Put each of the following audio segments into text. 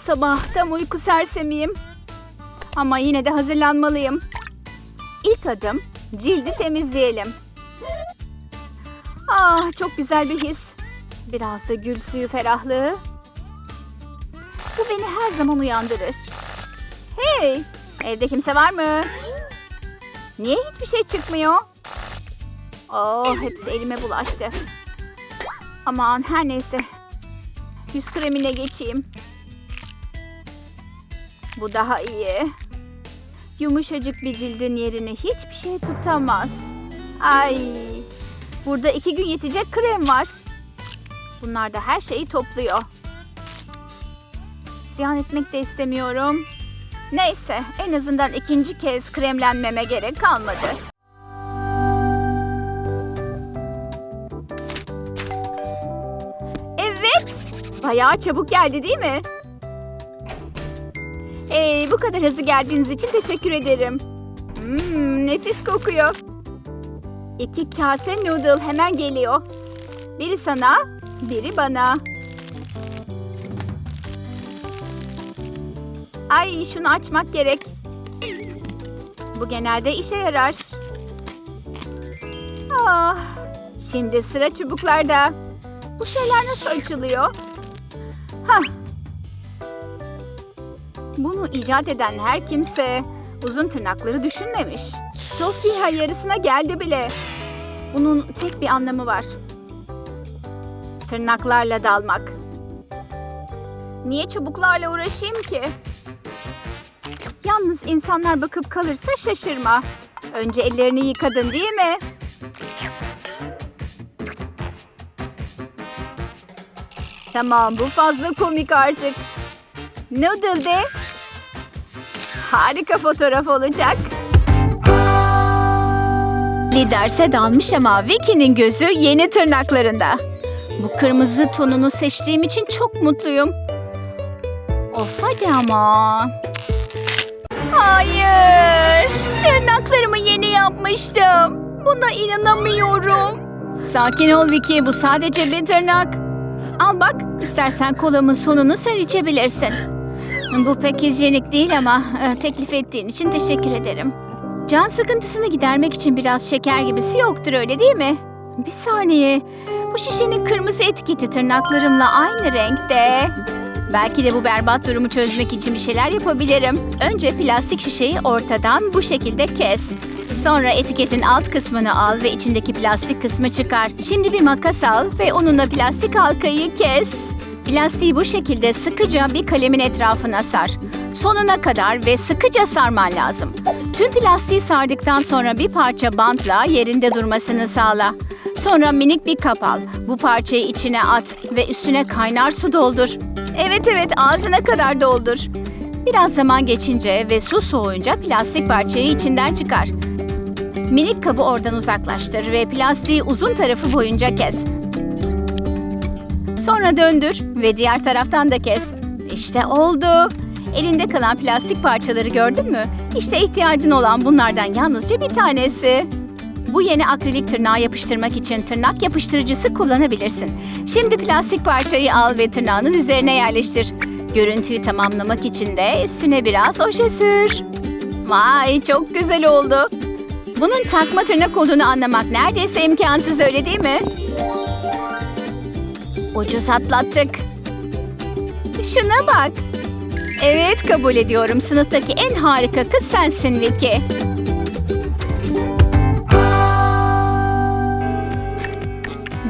sabah tam uyku sersemiyim. Ama yine de hazırlanmalıyım. İlk adım cildi temizleyelim. Ah çok güzel bir his. Biraz da gül suyu ferahlığı. Bu beni her zaman uyandırır. Hey! Evde kimse var mı? Niye hiçbir şey çıkmıyor? Oh hepsi elime bulaştı. Aman her neyse. Yüz kremine geçeyim. Bu daha iyi. Yumuşacık bir cildin yerini hiçbir şey tutamaz. Ay. Burada iki gün yetecek krem var. Bunlar da her şeyi topluyor. Ziyan etmek de istemiyorum. Neyse en azından ikinci kez kremlenmeme gerek kalmadı. Evet. Bayağı çabuk geldi değil mi? Ee, bu kadar hızlı geldiğiniz için teşekkür ederim. Hmm, nefis kokuyor. İki kase noodle hemen geliyor. Biri sana, biri bana. Ay şunu açmak gerek. Bu genelde işe yarar. Ah, şimdi sıra çubuklarda. Bu şeyler nasıl açılıyor? Hah. Bunu icat eden her kimse uzun tırnakları düşünmemiş. Sofia yarısına geldi bile. Bunun tek bir anlamı var. Tırnaklarla dalmak. Niye çubuklarla uğraşayım ki? Yalnız insanlar bakıp kalırsa şaşırma. Önce ellerini yıkadın değil mi? Tamam bu fazla komik artık. Noodle de. Harika fotoğraf olacak. Lee derse dalmış ama Vicky'nin gözü yeni tırnaklarında. Bu kırmızı tonunu seçtiğim için çok mutluyum. Of hadi ama. Hayır. Tırnaklarımı yeni yapmıştım. Buna inanamıyorum. Sakin ol Vicky. Bu sadece bir tırnak. Al bak. istersen kolamın sonunu sen içebilirsin. Bu pek hijyenik değil ama e, teklif ettiğin için teşekkür ederim. Can sıkıntısını gidermek için biraz şeker gibisi yoktur öyle değil mi? Bir saniye. Bu şişenin kırmızı etiketi tırnaklarımla aynı renkte. Belki de bu berbat durumu çözmek için bir şeyler yapabilirim. Önce plastik şişeyi ortadan bu şekilde kes. Sonra etiketin alt kısmını al ve içindeki plastik kısmı çıkar. Şimdi bir makas al ve onunla plastik halkayı kes. Plastiği bu şekilde sıkıca bir kalemin etrafına sar. Sonuna kadar ve sıkıca sarman lazım. Tüm plastiği sardıktan sonra bir parça bantla yerinde durmasını sağla. Sonra minik bir kap al. Bu parçayı içine at ve üstüne kaynar su doldur. Evet evet ağzına kadar doldur. Biraz zaman geçince ve su soğuyunca plastik parçayı içinden çıkar. Minik kabı oradan uzaklaştır ve plastiği uzun tarafı boyunca kes. Sonra döndür ve diğer taraftan da kes. İşte oldu. Elinde kalan plastik parçaları gördün mü? İşte ihtiyacın olan bunlardan yalnızca bir tanesi. Bu yeni akrilik tırnağı yapıştırmak için tırnak yapıştırıcısı kullanabilirsin. Şimdi plastik parçayı al ve tırnağının üzerine yerleştir. Görüntüyü tamamlamak için de üstüne biraz oje sür. Vay çok güzel oldu. Bunun takma tırnak olduğunu anlamak neredeyse imkansız öyle değil mi? Ucuz atlattık. Şuna bak. Evet kabul ediyorum. Sınıftaki en harika kız sensin Vicky.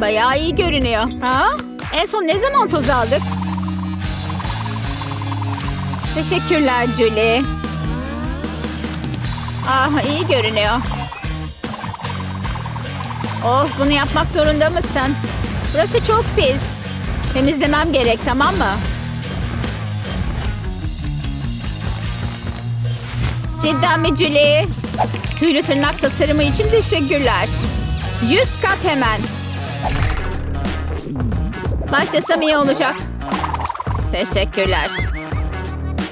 Bayağı iyi görünüyor. Ha? En son ne zaman toz aldık? Teşekkürler Julie. Ah iyi görünüyor. Oh bunu yapmak zorunda mısın? Burası çok pis. Temizlemem gerek tamam mı? Cidden mi Julie? Tüylü tırnak tasarımı için teşekkürler. Yüz kat hemen. Başlasam iyi olacak. Teşekkürler.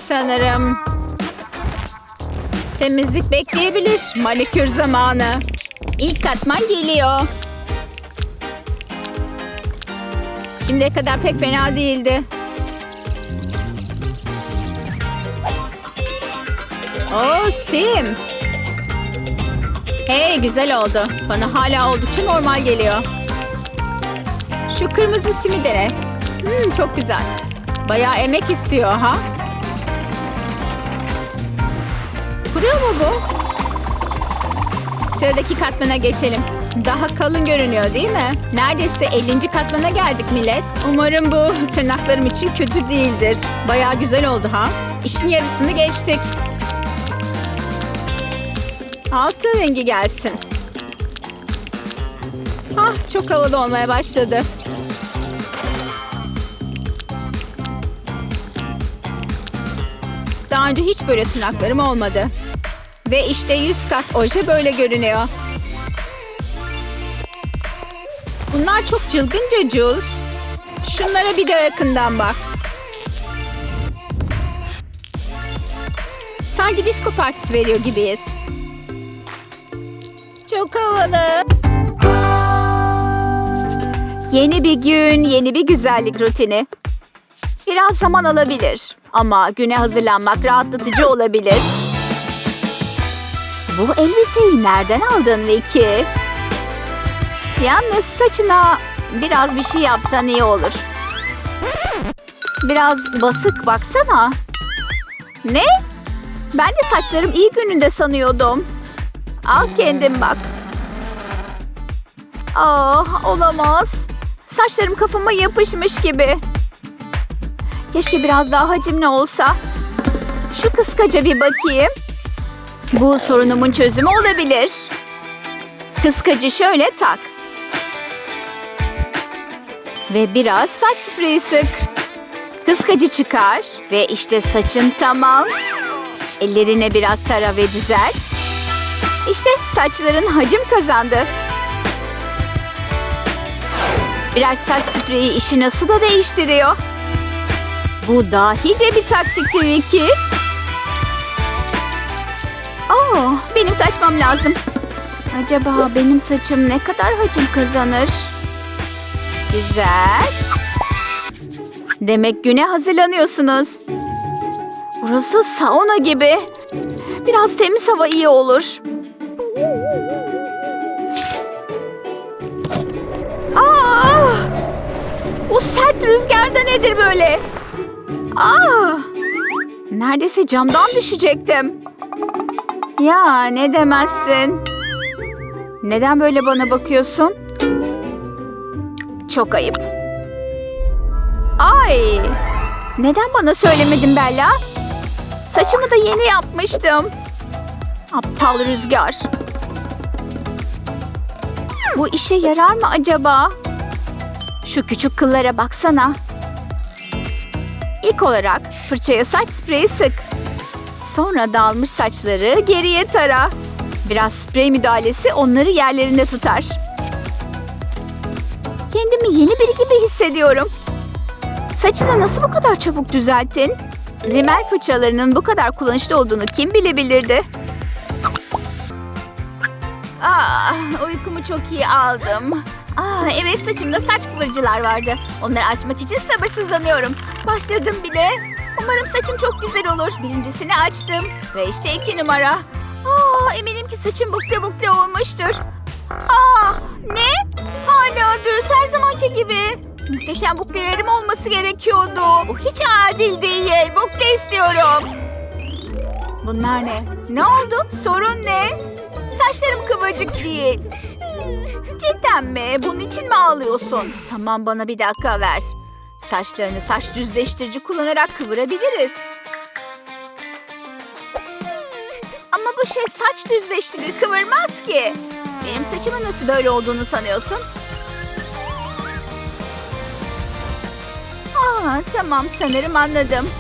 Sanırım temizlik bekleyebilir. Manikür zamanı. İlk katman geliyor. Şimdiye kadar pek fena değildi. Oo Sim. Hey güzel oldu. Bana hala oldukça normal geliyor. Şu kırmızı simi dene. Hmm, çok güzel. Bayağı emek istiyor ha. Kuruyor mu bu? Sıradaki katmana geçelim. Daha kalın görünüyor değil mi? Neredeyse 50. katmana geldik millet. Umarım bu tırnaklarım için kötü değildir. Bayağı güzel oldu ha. İşin yarısını geçtik. Altın rengi gelsin. Ah çok havalı olmaya başladı. Daha önce hiç böyle tırnaklarım olmadı. Ve işte 100 kat oje böyle görünüyor. Bunlar çok çılgınca Jules. Şunlara bir de yakından bak. Sanki disco partisi veriyor gibiyiz. Çok havalı. Yeni bir gün, yeni bir güzellik rutini. Biraz zaman alabilir ama güne hazırlanmak rahatlatıcı olabilir. Bu elbiseyi nereden aldın Vicky? Yalnız saçına biraz bir şey yapsan iyi olur. Biraz basık baksana. Ne? Ben de saçlarım iyi gününde sanıyordum. Al kendin bak. Ah olamaz. Saçlarım kafama yapışmış gibi. Keşke biraz daha hacimli olsa. Şu kıskaca bir bakayım. Bu sorunumun çözümü olabilir. Kıskacı şöyle tak. Ve biraz saç spreyi sık. Kıskacı çıkar ve işte saçın tamam. Ellerine biraz tara ve düzelt. İşte saçların hacim kazandı. Biraz saç spreyi işi nasıl da değiştiriyor. Bu dahice bir taktikti Vicky. Oh, benim kaçmam lazım. Acaba benim saçım ne kadar hacim kazanır? Güzel. Demek güne hazırlanıyorsunuz. Burası sauna gibi. Biraz temiz hava iyi olur. Aa! Bu sert rüzgarda nedir böyle? Aa! Neredeyse camdan düşecektim. Ya ne demezsin. Neden böyle bana bakıyorsun? Çok ayıp. Ay! Neden bana söylemedin Bella? Saçımı da yeni yapmıştım. Aptal rüzgar. Bu işe yarar mı acaba? Şu küçük kıllara baksana. İlk olarak fırçaya saç spreyi sık. Sonra dağılmış saçları geriye tara. Biraz sprey müdahalesi onları yerlerinde tutar. Kendimi yeni biri gibi hissediyorum. Saçını nasıl bu kadar çabuk düzelttin? Rimel fırçalarının bu kadar kullanışlı olduğunu kim bilebilirdi? Ah, uykumu çok iyi aldım. Ah, evet saçımda saç kıvırcılar vardı. Onları açmak için sabırsızlanıyorum. Başladım bile. Umarım saçım çok güzel olur. Birincisini açtım. Ve işte iki numara. Aa, eminim ki saçım bukle bukle olmuştur. Aa, ne? Hala düz her zamanki gibi. Muhteşem buklelerim olması gerekiyordu. Bu hiç adil değil. Bukle istiyorum. Bunlar ne? Ne oldu? Sorun ne? Saçlarım kıvırcık değil. Cidden mi? Bunun için mi ağlıyorsun? Tamam bana bir dakika ver. Saçlarını saç düzleştirici kullanarak kıvırabiliriz. Bu şey saç düzleştirir, kıvırmaz ki. Benim saçımın nasıl böyle olduğunu sanıyorsun? Aa, tamam sanırım anladım.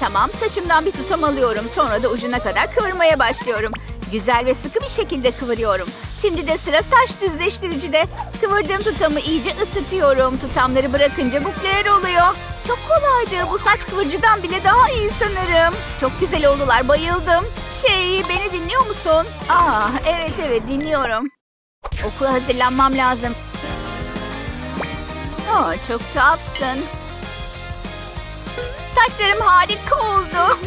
Tamam saçımdan bir tutam alıyorum. Sonra da ucuna kadar kıvırmaya başlıyorum. Güzel ve sıkı bir şekilde kıvırıyorum. Şimdi de sıra saç düzleştiricide. Kıvırdığım tutamı iyice ısıtıyorum. Tutamları bırakınca bukleler oluyor. Çok kolaydı. Bu saç kıvırcıdan bile daha iyi sanırım. Çok güzel oldular. Bayıldım. Şey, beni dinliyor musun? Aa, evet evet dinliyorum. Okula hazırlanmam lazım. Aa, çok tuhafsın. Saçlarım harika oldu.